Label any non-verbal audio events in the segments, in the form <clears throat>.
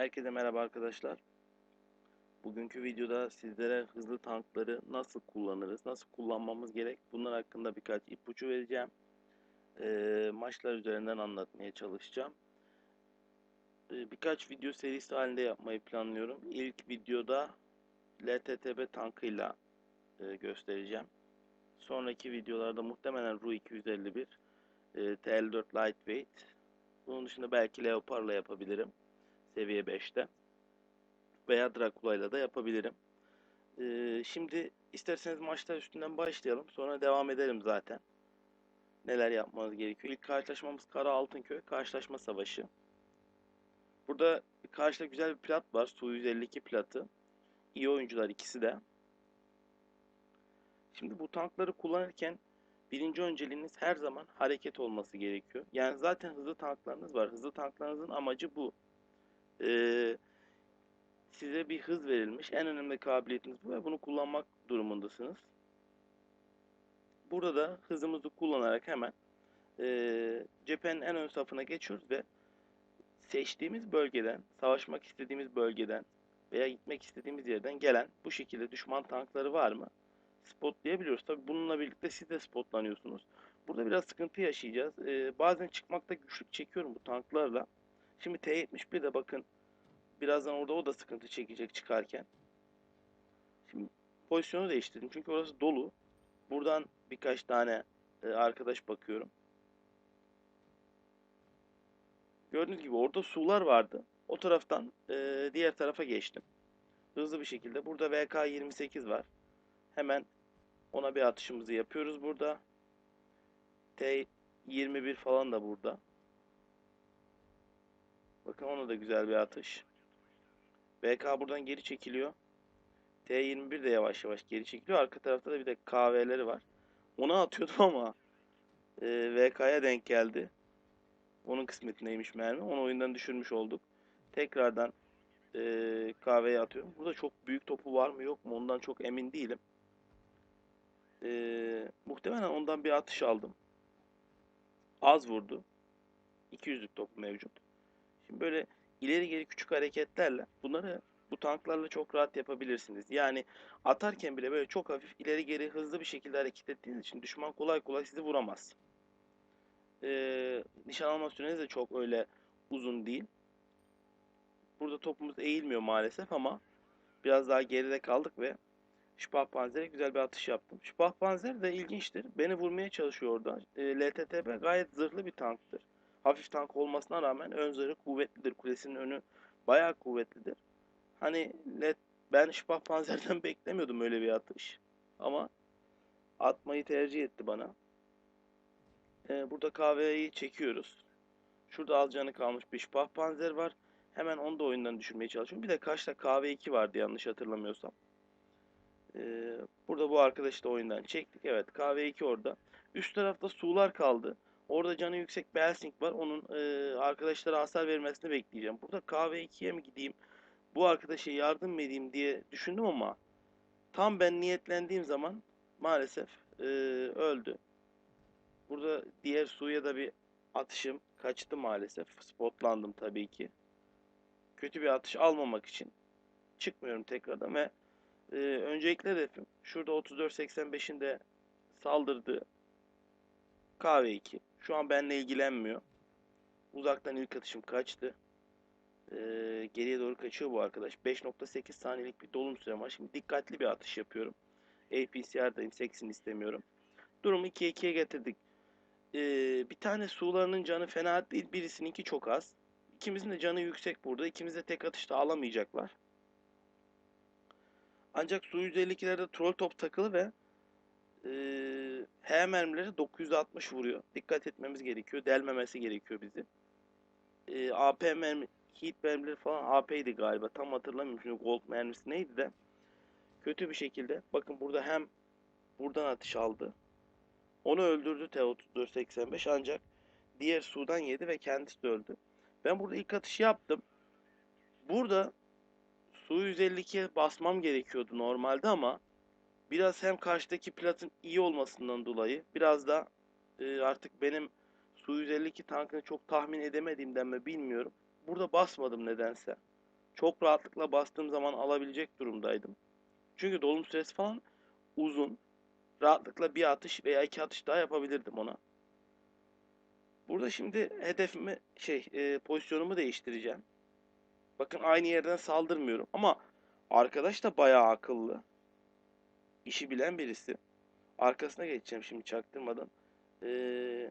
Herkese merhaba arkadaşlar. Bugünkü videoda sizlere hızlı tankları nasıl kullanırız, nasıl kullanmamız gerek bunlar hakkında birkaç ipucu vereceğim. Ee, maçlar üzerinden anlatmaya çalışacağım. Ee, birkaç video serisi halinde yapmayı planlıyorum. İlk videoda LTTB tankıyla e, göstereceğim. Sonraki videolarda muhtemelen Ru 251, e, TL4 Lightweight. Bunun dışında belki Leopard'la yapabilirim seviye 5'te. Veya Dracula'yla da yapabilirim. Ee, şimdi isterseniz maçlar üstünden başlayalım. Sonra devam edelim zaten. Neler yapmanız gerekiyor. İlk karşılaşmamız Kara Altınköy Karşılaşma Savaşı. Burada karşıda güzel bir plat var. Su 152 platı. İyi oyuncular ikisi de. Şimdi bu tankları kullanırken birinci önceliğiniz her zaman hareket olması gerekiyor. Yani zaten hızlı tanklarınız var. Hızlı tanklarınızın amacı bu e, size bir hız verilmiş. En önemli kabiliyetiniz bu ve bunu kullanmak durumundasınız. Burada da hızımızı kullanarak hemen e, cephenin en ön safına geçiyoruz ve seçtiğimiz bölgeden, savaşmak istediğimiz bölgeden veya gitmek istediğimiz yerden gelen bu şekilde düşman tankları var mı? Spotlayabiliyoruz. Tabi bununla birlikte siz de spotlanıyorsunuz. Burada biraz sıkıntı yaşayacağız. Ee, bazen çıkmakta güçlük çekiyorum bu tanklarla. Şimdi T71'de bakın birazdan orada o da sıkıntı çekecek çıkarken. Şimdi pozisyonu değiştirdim çünkü orası dolu. Buradan birkaç tane e, arkadaş bakıyorum. Gördüğünüz gibi orada sular vardı. O taraftan e, diğer tarafa geçtim. Hızlı bir şekilde. Burada VK28 var. Hemen ona bir atışımızı yapıyoruz burada. T21 falan da burada. Bakın ona da güzel bir atış. BK buradan geri çekiliyor. T21 de yavaş yavaş geri çekiliyor. Arka tarafta da bir de KV'leri var. Ona atıyordum <laughs> ama e, VK'ya denk geldi. Onun kısmetindeymiş mermi. Onu oyundan düşürmüş olduk. Tekrardan e, KV'ye atıyorum. Burada çok büyük topu var mı yok mu ondan çok emin değilim. E, muhtemelen ondan bir atış aldım. Az vurdu. 200'lük top mevcut. Şimdi böyle ileri geri küçük hareketlerle bunları bu tanklarla çok rahat yapabilirsiniz. Yani atarken bile böyle çok hafif ileri geri hızlı bir şekilde hareket ettiğiniz için düşman kolay kolay sizi vuramaz. Ee, nişan alma süreniz de çok öyle uzun değil. Burada topumuz eğilmiyor maalesef ama biraz daha geride kaldık ve Panzer'e güzel bir atış yaptım. Panzer de ilginçtir. Beni vurmaya çalışıyor orada. E, LTTB gayet zırhlı bir tanktır hafif tank olmasına rağmen ön zırhı kuvvetlidir. Kulesinin önü bayağı kuvvetlidir. Hani net ben Şipah Panzer'den <laughs> beklemiyordum öyle bir atış. Ama atmayı tercih etti bana. Ee, burada KV'yi çekiyoruz. Şurada az kalmış bir Şipah Panzer var. Hemen onu da oyundan düşürmeye çalışıyorum. Bir de karşıda KV2 vardı yanlış hatırlamıyorsam. Ee, burada bu arkadaşı da oyundan çektik. Evet KV2 orada. Üst tarafta sular kaldı. Orada canı yüksek Belsing var. Onun e, arkadaşlara hasar vermesini bekleyeceğim. Burada KV2'ye mi gideyim? Bu arkadaşa yardım mı edeyim diye düşündüm ama tam ben niyetlendiğim zaman maalesef e, öldü. Burada diğer suya da bir atışım kaçtı maalesef. Spotlandım tabii ki. Kötü bir atış almamak için çıkmıyorum tekrardan ve e, öncelikle hedefim şurada 34.85'in de saldırdığı KV2. Şu an benimle ilgilenmiyor. Uzaktan ilk atışım kaçtı. Ee, geriye doğru kaçıyor bu arkadaş. 5.8 saniyelik bir dolum sürem var. Şimdi dikkatli bir atış yapıyorum. APCR'dayım. Seksin istemiyorum. Durumu 2'ye 2'ye getirdik. Ee, bir tane sularının canı fena değil. Birisininki çok az. İkimizin de canı yüksek burada. İkimiz de tek atışta alamayacaklar. Ancak Su 152'lerde troll top takılı ve e, H mermileri 960 vuruyor. Dikkat etmemiz gerekiyor. Delmemesi gerekiyor bizi. E, AP mermi, heat mermileri falan AP'ydi galiba. Tam hatırlamıyorum şimdi gold mermisi neydi de. Kötü bir şekilde. Bakın burada hem buradan atış aldı. Onu öldürdü T-34-85 ancak diğer sudan yedi ve kendisi de öldü. Ben burada ilk atışı yaptım. Burada Su 152'ye basmam gerekiyordu normalde ama Biraz hem karşıdaki platın iyi olmasından dolayı biraz da e, artık benim Su 152 tankını çok tahmin edemediğimden mi bilmiyorum. Burada basmadım nedense. çok rahatlıkla bastığım zaman alabilecek durumdaydım. Çünkü dolum süresi falan uzun. Rahatlıkla bir atış veya iki atış daha yapabilirdim ona. Burada şimdi hedefimi şey e, pozisyonumu değiştireceğim. Bakın aynı yerden saldırmıyorum ama arkadaş da bayağı akıllı. İşi bilen birisi. Arkasına geçeceğim şimdi çaktırmadan. Ee,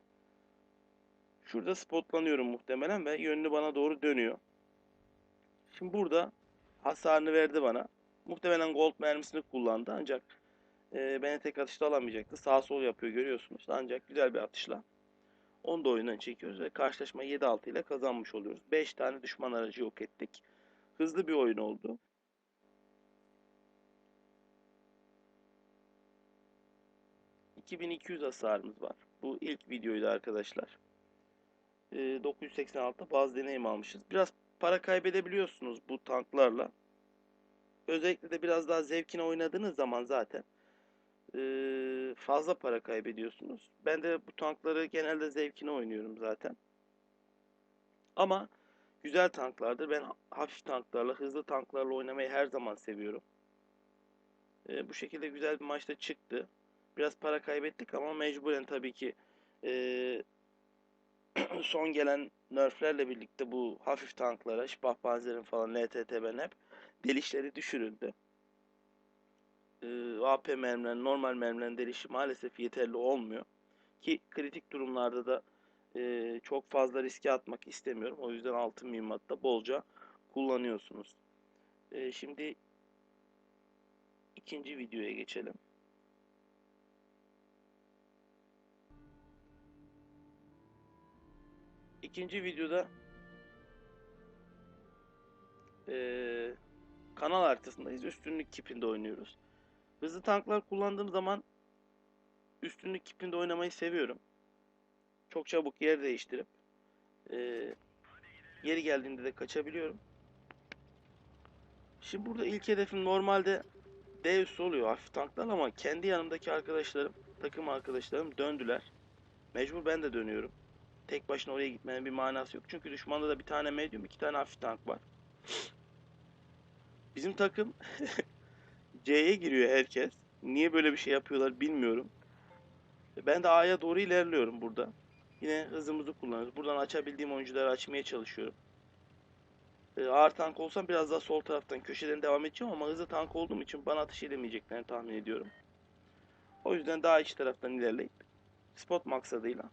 şurada spotlanıyorum muhtemelen ve yönünü bana doğru dönüyor. Şimdi burada hasarını verdi bana. Muhtemelen gold mermisini kullandı ancak e, beni tek atışta alamayacaktı. Sağ sol yapıyor görüyorsunuz. Ancak güzel bir atışla onu da oyundan çekiyoruz ve karşılaşma 7-6 ile kazanmış oluyoruz. 5 tane düşman aracı yok ettik. Hızlı bir oyun oldu. ...2200 hasarımız var. Bu ilk videoydu arkadaşlar. Ee, 986'da bazı deneyim almışız. Biraz para kaybedebiliyorsunuz bu tanklarla. Özellikle de biraz daha zevkine oynadığınız zaman zaten ee, fazla para kaybediyorsunuz. Ben de bu tankları genelde zevkine oynuyorum zaten. Ama güzel tanklardır. Ben hafif tanklarla, hızlı tanklarla oynamayı her zaman seviyorum. Ee, bu şekilde güzel bir maçta çıktı. Biraz para kaybettik ama mecburen tabii ki ee, <clears throat> son gelen nerflerle birlikte bu hafif tanklara, Sparpanzer'in falan, LTTB'nin hep delişleri düşürüldü. Ee, AP mermilerin, normal mermilerin delişi maalesef yeterli olmuyor. Ki kritik durumlarda da e, çok fazla riske atmak istemiyorum. O yüzden altın mühimmatta bolca kullanıyorsunuz. E, şimdi ikinci videoya geçelim. İkinci videoda e, kanal haritasındayız. Üstünlük kipinde oynuyoruz. Hızlı tanklar kullandığım zaman üstünlük kipinde oynamayı seviyorum. Çok çabuk yer değiştirip e, yeri geldiğinde de kaçabiliyorum. Şimdi burada ilk hedefim normalde D üssü oluyor hafif tanklar ama kendi yanımdaki arkadaşlarım, takım arkadaşlarım döndüler. Mecbur ben de dönüyorum. Tek başına oraya gitmenin bir manası yok. Çünkü düşmanda da bir tane medium, iki tane hafif tank var. Bizim takım <laughs> C'ye giriyor herkes. Niye böyle bir şey yapıyorlar bilmiyorum. Ben de A'ya doğru ilerliyorum burada. Yine hızımızı kullanıyoruz. Buradan açabildiğim oyuncuları açmaya çalışıyorum. Ee, ağır tank olsam biraz daha sol taraftan köşeden devam edeceğim ama hızlı tank olduğum için bana atış edemeyeceklerini tahmin ediyorum. O yüzden daha iç taraftan ilerleyip spot maksadıyla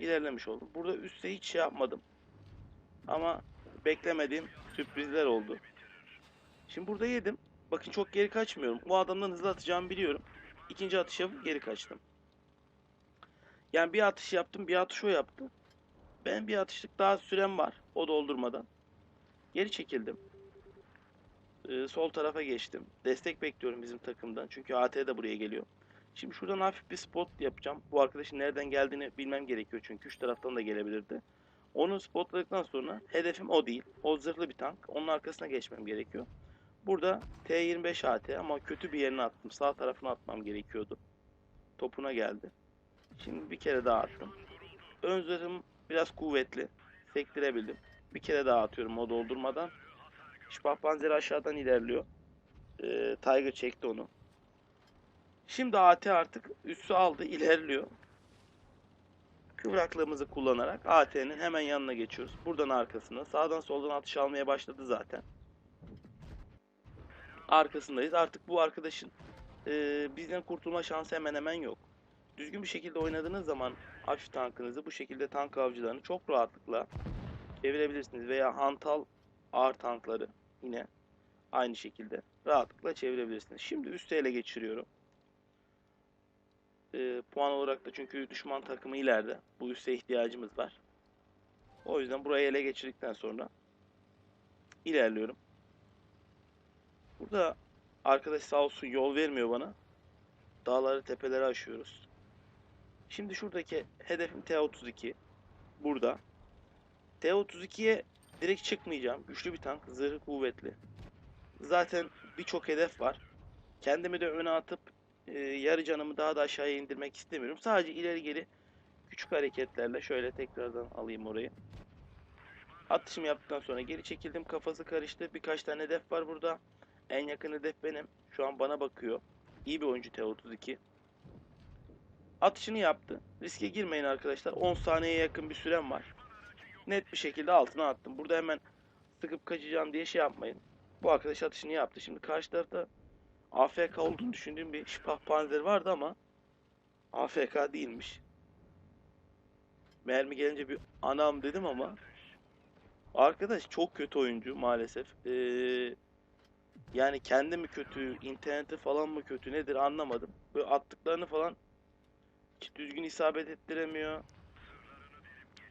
ilerlemiş oldum. Burada üstte hiç şey yapmadım. Ama beklemediğim sürprizler oldu. Şimdi burada yedim. Bakın çok geri kaçmıyorum. O adamdan hızlı atacağımı biliyorum. İkinci atış yapıp geri kaçtım. Yani bir atış yaptım, bir atış o yaptı. Ben bir atışlık daha sürem var o doldurmadan. Geri çekildim. Ee, sol tarafa geçtim. Destek bekliyorum bizim takımdan. Çünkü AT de buraya geliyor. Şimdi şuradan hafif bir spot yapacağım. Bu arkadaşın nereden geldiğini bilmem gerekiyor çünkü üç taraftan da gelebilirdi. Onu spotladıktan sonra hedefim o değil. O zırhlı bir tank. Onun arkasına geçmem gerekiyor. Burada T25 AT ama kötü bir yerine attım. Sağ tarafına atmam gerekiyordu. Topuna geldi. Şimdi bir kere daha attım. Ön zırhım biraz kuvvetli. Sektirebildim. Bir kere daha atıyorum o doldurmadan. Şpah panzeri aşağıdan ilerliyor. Ee, Tiger çekti onu. Şimdi AT artık üssü aldı ilerliyor. Kıvraklığımızı kullanarak AT'nin hemen yanına geçiyoruz. Buradan arkasına sağdan soldan atış almaya başladı zaten. Arkasındayız. Artık bu arkadaşın e, bizden kurtulma şansı hemen hemen yok. Düzgün bir şekilde oynadığınız zaman hafif tankınızı bu şekilde tank avcılarını çok rahatlıkla çevirebilirsiniz. Veya hantal ağır tankları yine aynı şekilde rahatlıkla çevirebilirsiniz. Şimdi üstü ele geçiriyorum. E, puan olarak da çünkü düşman takımı ileride. Bu üste ihtiyacımız var. O yüzden burayı ele geçirdikten sonra ilerliyorum. Burada arkadaş sağ olsun yol vermiyor bana. Dağları tepeleri aşıyoruz. Şimdi şuradaki hedefim T32. Burada. T32'ye direkt çıkmayacağım. Güçlü bir tank. Zırhı kuvvetli. Zaten birçok hedef var. Kendimi de öne atıp e, yarı canımı daha da aşağıya indirmek istemiyorum. Sadece ileri geri küçük hareketlerle şöyle tekrardan alayım orayı. Atışımı yaptıktan sonra geri çekildim. Kafası karıştı. Birkaç tane hedef var burada. En yakın hedef benim. Şu an bana bakıyor. İyi bir oyuncu T32. Atışını yaptı. Riske girmeyin arkadaşlar. 10 saniyeye yakın bir sürem var. Net bir şekilde altına attım. Burada hemen sıkıp kaçacağım diye şey yapmayın. Bu arkadaş atışını yaptı. Şimdi karşı tarafta AFK olduğunu düşündüğüm bir şipah panzer vardı ama AFK değilmiş. Mermi gelince bir anam dedim ama arkadaş çok kötü oyuncu maalesef. Ee, yani kendi mi kötü, interneti falan mı kötü nedir anlamadım. Böyle attıklarını falan hiç düzgün isabet ettiremiyor.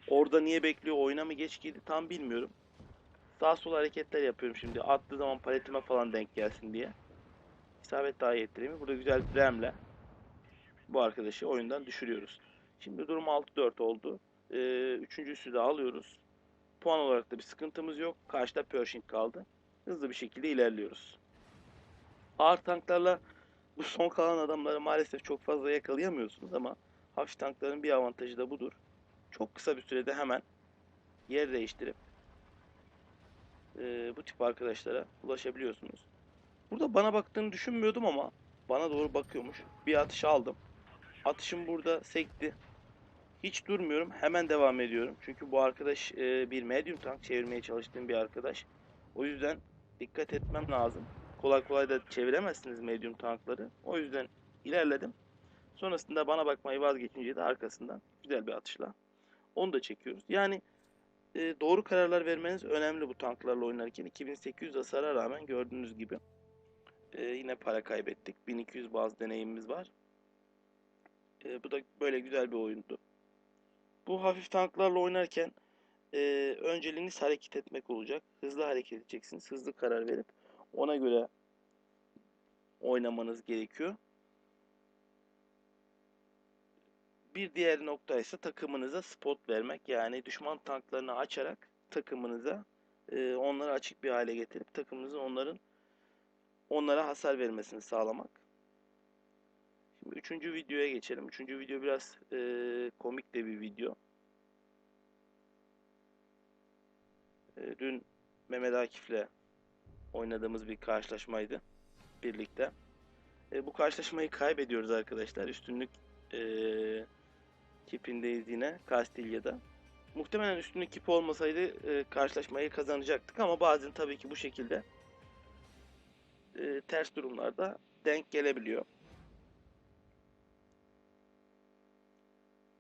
Orada niye bekliyor, oyuna mı geç girdi tam bilmiyorum. Sağ sol hareketler yapıyorum şimdi. Attığı zaman paletime falan denk gelsin diye. İsabet daha iyi ettiremiyor. Burada güzel bir remle bu arkadaşı oyundan düşürüyoruz. Şimdi durum 6-4 oldu. Ee, üçüncüsü de alıyoruz. Puan olarak da bir sıkıntımız yok. Karşıda Pershing kaldı. Hızlı bir şekilde ilerliyoruz. Ağır tanklarla bu son kalan adamları maalesef çok fazla yakalayamıyorsunuz ama hafif tankların bir avantajı da budur. Çok kısa bir sürede hemen yer değiştirip e, bu tip arkadaşlara ulaşabiliyorsunuz. Burada bana baktığını düşünmüyordum ama bana doğru bakıyormuş. Bir atış aldım. Atışım burada sekti. Hiç durmuyorum. Hemen devam ediyorum. Çünkü bu arkadaş e, bir medium tank çevirmeye çalıştığım bir arkadaş. O yüzden dikkat etmem lazım. Kolay kolay da çeviremezsiniz medium tankları. O yüzden ilerledim. Sonrasında bana bakmayı vazgeçince de arkasından güzel bir atışla onu da çekiyoruz. Yani e, doğru kararlar vermeniz önemli bu tanklarla oynarken. 2800 hasara rağmen gördüğünüz gibi e, yine para kaybettik. 1200 bazı deneyimimiz var. E, bu da böyle güzel bir oyundu. Bu hafif tanklarla oynarken e, önceliğiniz hareket etmek olacak. Hızlı hareket edeceksiniz. Hızlı karar verip ona göre oynamanız gerekiyor. Bir diğer nokta ise takımınıza spot vermek. Yani düşman tanklarını açarak takımınıza e, onları açık bir hale getirip takımınızın onların onlara hasar vermesini sağlamak. Şimdi üçüncü videoya geçelim. Üçüncü video biraz e, komik de bir video. E, dün Mehmet Akif'le oynadığımız bir karşılaşmaydı birlikte. E, bu karşılaşmayı kaybediyoruz arkadaşlar. Üstünlük e, kipindeyiz yine Kastilya'da. Muhtemelen üstünlük kipi olmasaydı e, karşılaşmayı kazanacaktık ama bazen tabii ki bu şekilde e, ters durumlarda denk gelebiliyor.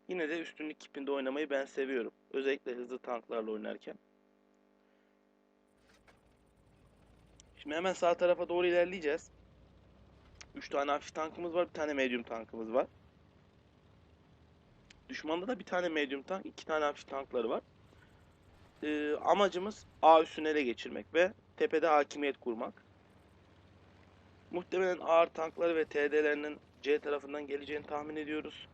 Yine de üstünlük kipinde oynamayı ben seviyorum. Özellikle hızlı tanklarla oynarken. Şimdi hemen sağ tarafa doğru ilerleyeceğiz. 3 tane hafif tankımız var, bir tane medium tankımız var. Düşmanda da bir tane medium tank, iki tane hafif tankları var. Ee, amacımız A üssünü ele geçirmek ve tepede hakimiyet kurmak. Muhtemelen ağır tankları ve TD'lerinin C tarafından geleceğini tahmin ediyoruz.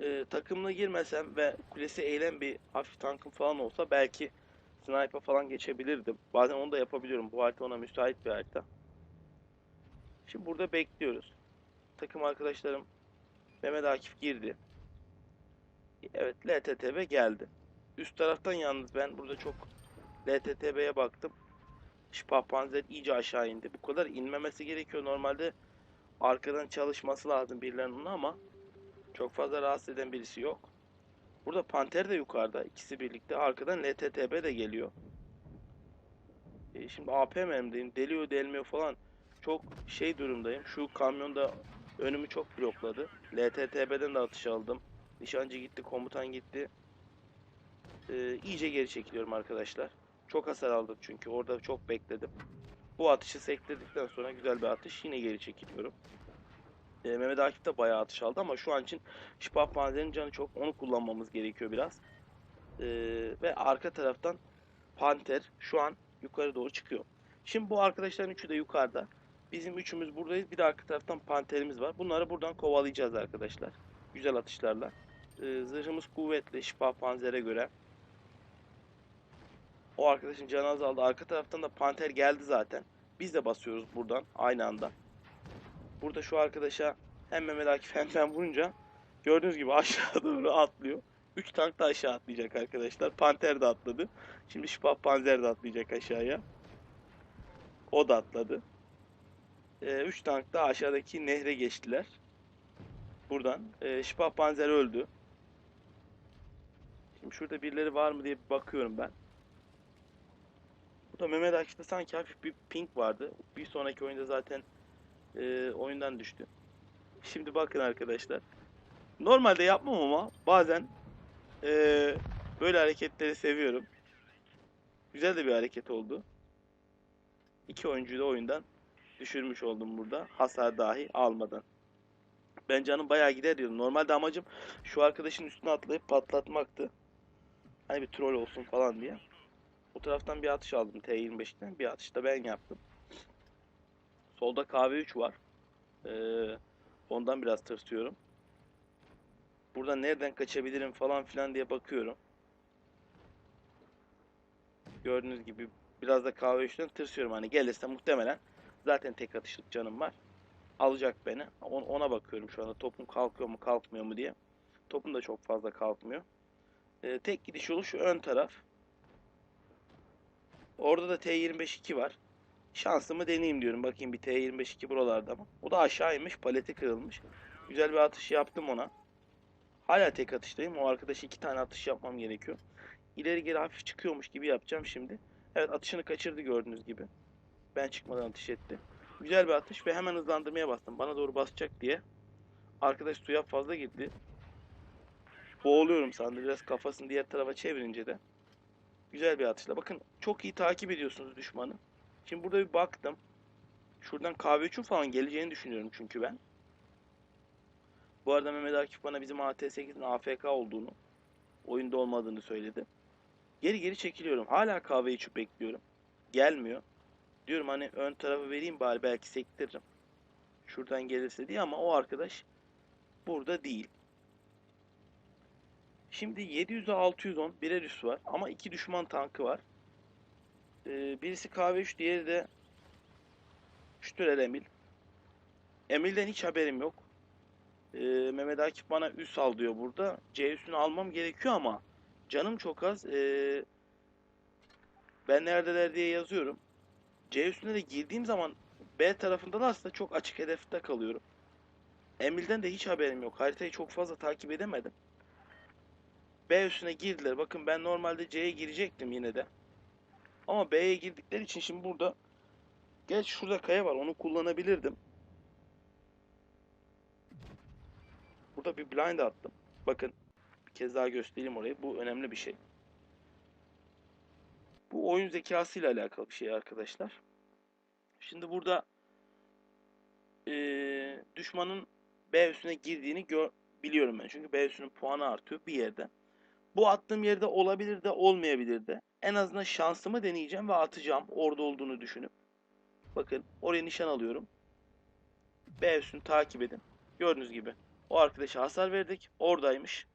Ee, takımla girmesem ve kulesi eğilen bir hafif tankım falan olsa belki sniper falan geçebilirdim. Bazen onu da yapabiliyorum. Bu harita ona müsait bir harita. Şimdi burada bekliyoruz. Takım arkadaşlarım Mehmet Akif girdi. Evet LTTB geldi. Üst taraftan yalnız ben burada çok LTTB'ye baktım. Şipah Panzer iyice aşağı indi. Bu kadar inmemesi gerekiyor. Normalde arkadan çalışması lazım birilerinin ama çok fazla rahatsız eden birisi yok. Burada Panter de yukarıda. ikisi birlikte. Arkadan LTTB de geliyor. E şimdi AP memdeyim. Deliyor delmiyor falan. Çok şey durumdayım. Şu kamyonda önümü çok blokladı. LTTB'den de atış aldım. Nişancı gitti, komutan gitti. E, iyice geri çekiliyorum arkadaşlar. Çok hasar aldım çünkü orada çok bekledim. Bu atışı sektirdikten sonra güzel bir atış. Yine geri çekiliyorum. E, Mehmet Akif de bayağı atış aldı ama şu an için şipah panzerin canı çok. Onu kullanmamız gerekiyor biraz. E, ve arka taraftan Panter şu an yukarı doğru çıkıyor. Şimdi bu arkadaşların üçü de yukarıda. Bizim üçümüz buradayız. Bir de arka taraftan Panterimiz var. Bunları buradan kovalayacağız arkadaşlar. Güzel atışlarla. E, zırhımız kuvvetli şipah panzere göre. O arkadaşın canı azaldı. Arka taraftan da Panter geldi zaten. Biz de basıyoruz buradan aynı anda. Burada şu arkadaşa hem Mehmet Akif hem ben vurunca gördüğünüz gibi <laughs> aşağı doğru atlıyor. 3 tank da aşağı atlayacak arkadaşlar. Panter de atladı. Şimdi Şipah Panzer de atlayacak aşağıya. O da atladı. 3 tank da aşağıdaki nehre geçtiler. Buradan. E, Şipah Panzer öldü. Şimdi şurada birileri var mı diye bakıyorum ben. Burada Mehmet Akif'te sanki hafif bir ping vardı. Bir sonraki oyunda zaten e, oyundan düştü. Şimdi bakın arkadaşlar. Normalde yapmam ama bazen e, böyle hareketleri seviyorum. Güzel de bir hareket oldu. İki oyuncuyu da oyundan düşürmüş oldum burada. Hasar dahi almadan. Ben canım bayağı gider diyordum. Normalde amacım şu arkadaşın üstüne atlayıp patlatmaktı. Hani bir troll olsun falan diye. O taraftan bir atış aldım T25'ten. Bir atış da ben yaptım. Solda KV3 var. Ee, ondan biraz tırsıyorum. Burada nereden kaçabilirim falan filan diye bakıyorum. Gördüğünüz gibi biraz da KV3'ten tırsıyorum. Hani gelirse muhtemelen zaten tek atışlık canım var. Alacak beni. Ona bakıyorum şu anda. Topum kalkıyor mu kalkmıyor mu diye. Topum da çok fazla kalkmıyor. Ee, tek gidiş yolu şu ön taraf. Orada da T25-2 var. Şansımı deneyeyim diyorum. Bakayım bir T25-2 buralarda mı? O da aşağı inmiş. Paleti kırılmış. Güzel bir atış yaptım ona. Hala tek atıştayım. O arkadaş iki tane atış yapmam gerekiyor. İleri geri hafif çıkıyormuş gibi yapacağım şimdi. Evet atışını kaçırdı gördüğünüz gibi. Ben çıkmadan atış etti. Güzel bir atış ve hemen hızlandırmaya bastım. Bana doğru basacak diye. Arkadaş suya fazla girdi. Boğuluyorum sandım. Biraz kafasını diğer tarafa çevirince de. Güzel bir atışla. Bakın çok iyi takip ediyorsunuz düşmanı. Şimdi burada bir baktım. Şuradan kahve için falan geleceğini düşünüyorum çünkü ben. Bu arada Mehmet Akif bana bizim AT8'in AFK olduğunu, oyunda olmadığını söyledi. Geri geri çekiliyorum. Hala kahve içip bekliyorum. Gelmiyor. Diyorum hani ön tarafı vereyim bari belki sektiririm. Şuradan gelirse diye ama o arkadaş burada değil. Şimdi 700'e 610 birer üs var ama iki düşman tankı var. Ee, birisi KV3 diğeri de Ştürel Emil. Emil'den hiç haberim yok. Ee, Mehmet Akif bana üs al diyor burada. C üstünü almam gerekiyor ama canım çok az. Ee, ben neredeler diye yazıyorum. C üstüne de girdiğim zaman B tarafında da aslında çok açık hedefte kalıyorum. Emil'den de hiç haberim yok. Haritayı çok fazla takip edemedim. B üstüne girdiler. Bakın ben normalde C'ye girecektim yine de. Ama B'ye girdikleri için şimdi burada Geç şurada kaya var. Onu kullanabilirdim. Burada bir blind attım. Bakın bir kez daha göstereyim orayı. Bu önemli bir şey. Bu oyun zekası ile alakalı bir şey arkadaşlar. Şimdi burada ee, düşmanın B üstüne girdiğini gör, biliyorum ben. Çünkü B üstünün puanı artıyor bir yerde. Bu attığım yerde olabilir de olmayabilir de. En azından şansımı deneyeceğim ve atacağım orada olduğunu düşünüp. Bakın oraya nişan alıyorum. B üstünü takip edin. Gördüğünüz gibi o arkadaşa hasar verdik. Oradaymış.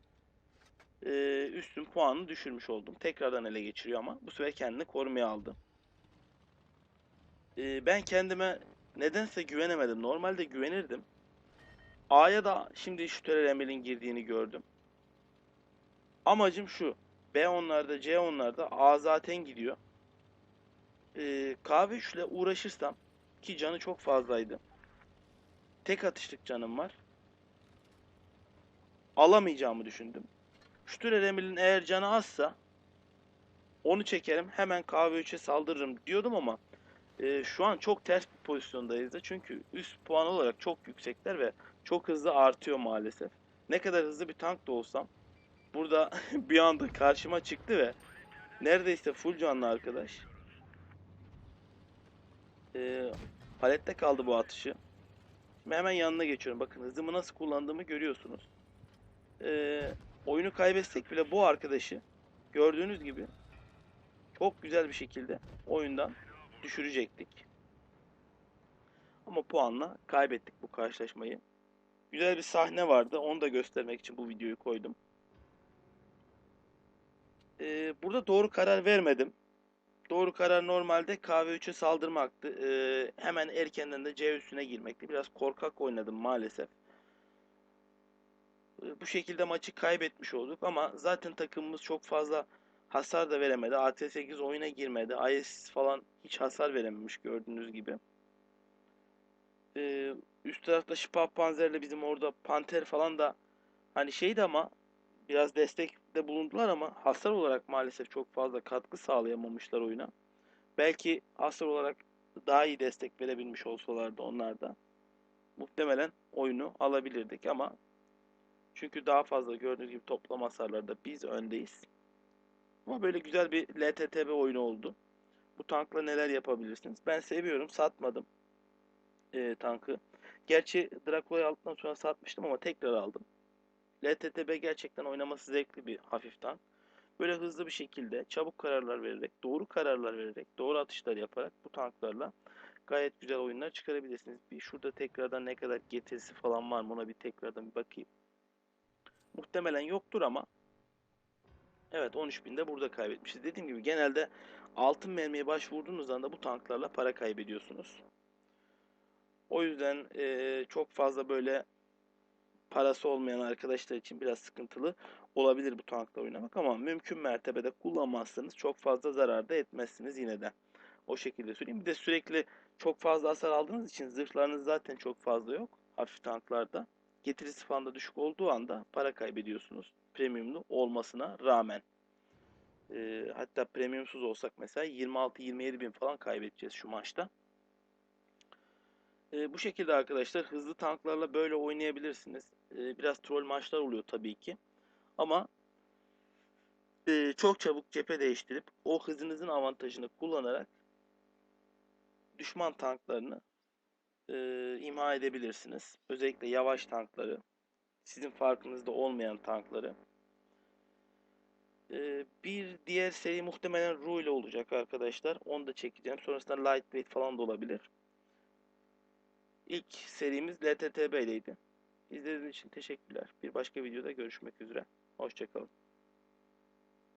Ee, üstün puanını düşürmüş oldum. Tekrardan ele geçiriyor ama bu sefer kendini korumaya aldı. Ee, ben kendime nedense güvenemedim. Normalde güvenirdim. A'ya da şimdi şu Emel'in girdiğini gördüm. Amacım şu. B onlarda, C onlarda A zaten gidiyor. Ee, kahve 3 ile uğraşırsam ki canı çok fazlaydı. Tek atışlık canım var. Alamayacağımı düşündüm. Ştürer Emil'in eğer canı azsa onu çekerim hemen kahve 3'e saldırırım diyordum ama e, şu an çok ters bir pozisyondayız da çünkü üst puan olarak çok yüksekler ve çok hızlı artıyor maalesef. Ne kadar hızlı bir tank da olsam burada <laughs> bir anda karşıma çıktı ve neredeyse full canlı arkadaş. E, palette kaldı bu atışı. Şimdi hemen yanına geçiyorum. Bakın hızımı nasıl kullandığımı görüyorsunuz. E, oyunu kaybetsek bile bu arkadaşı gördüğünüz gibi çok güzel bir şekilde oyundan düşürecektik. Ama puanla kaybettik bu karşılaşmayı. Güzel bir sahne vardı. Onu da göstermek için bu videoyu koydum. Ee, burada doğru karar vermedim. Doğru karar normalde KV3'e saldırmaktı. Ee, hemen erkenden de C üstüne girmekti. Biraz korkak oynadım maalesef. E, Bu şekilde maçı kaybetmiş olduk ama zaten takımımız çok fazla hasar da veremedi. AT8 oyuna girmedi. IS falan hiç hasar verememiş gördüğünüz gibi. E, üst tarafta Şipap Panzer'le bizim orada Panter falan da hani şeydi ama biraz destekte bulundular ama hasar olarak maalesef çok fazla katkı sağlayamamışlar oyuna. Belki hasar olarak daha iyi destek verebilmiş olsalardı onlar da muhtemelen oyunu alabilirdik ama çünkü daha fazla gördüğünüz gibi toplam hasarlarda biz öndeyiz. Ama böyle güzel bir LTTB oyunu oldu. Bu tankla neler yapabilirsiniz? Ben seviyorum. Satmadım e, tankı. Gerçi Dracula'yı aldıktan sonra satmıştım ama tekrar aldım. LTTB gerçekten oynaması zevkli bir hafif tank. Böyle hızlı bir şekilde çabuk kararlar vererek, doğru kararlar vererek, doğru atışlar yaparak bu tanklarla gayet güzel oyunlar çıkarabilirsiniz. Bir şurada tekrardan ne kadar getirisi falan var mı ona bir tekrardan bir bakayım. Muhtemelen yoktur ama evet 13.000'de burada kaybetmişiz. Dediğim gibi genelde altın mermiye başvurduğunuz anda bu tanklarla para kaybediyorsunuz. O yüzden eee, çok fazla böyle parası olmayan arkadaşlar için biraz sıkıntılı olabilir bu tankla oynamak ama mümkün mertebede kullanmazsanız çok fazla zarar da etmezsiniz yine de. O şekilde söyleyeyim. Bir de sürekli çok fazla hasar aldığınız için zırhlarınız zaten çok fazla yok hafif tanklarda. Getirisi falan da düşük olduğu anda para kaybediyorsunuz. Premiumlu olmasına rağmen. Ee, hatta premiumsuz olsak mesela 26-27 bin falan kaybedeceğiz şu maçta. Ee, bu şekilde arkadaşlar hızlı tanklarla böyle oynayabilirsiniz. Ee, biraz troll maçlar oluyor tabii ki. Ama e, çok çabuk cephe değiştirip o hızınızın avantajını kullanarak düşman tanklarını e, imha edebilirsiniz. Özellikle yavaş tankları, sizin farkınızda olmayan tankları. E, bir diğer seri muhtemelen Ru ile olacak arkadaşlar. Onu da çekeceğim. Sonrasında Lightweight falan da olabilir. İlk serimiz LTTB ileydi. İzlediğiniz için teşekkürler. Bir başka videoda görüşmek üzere. Hoşçakalın.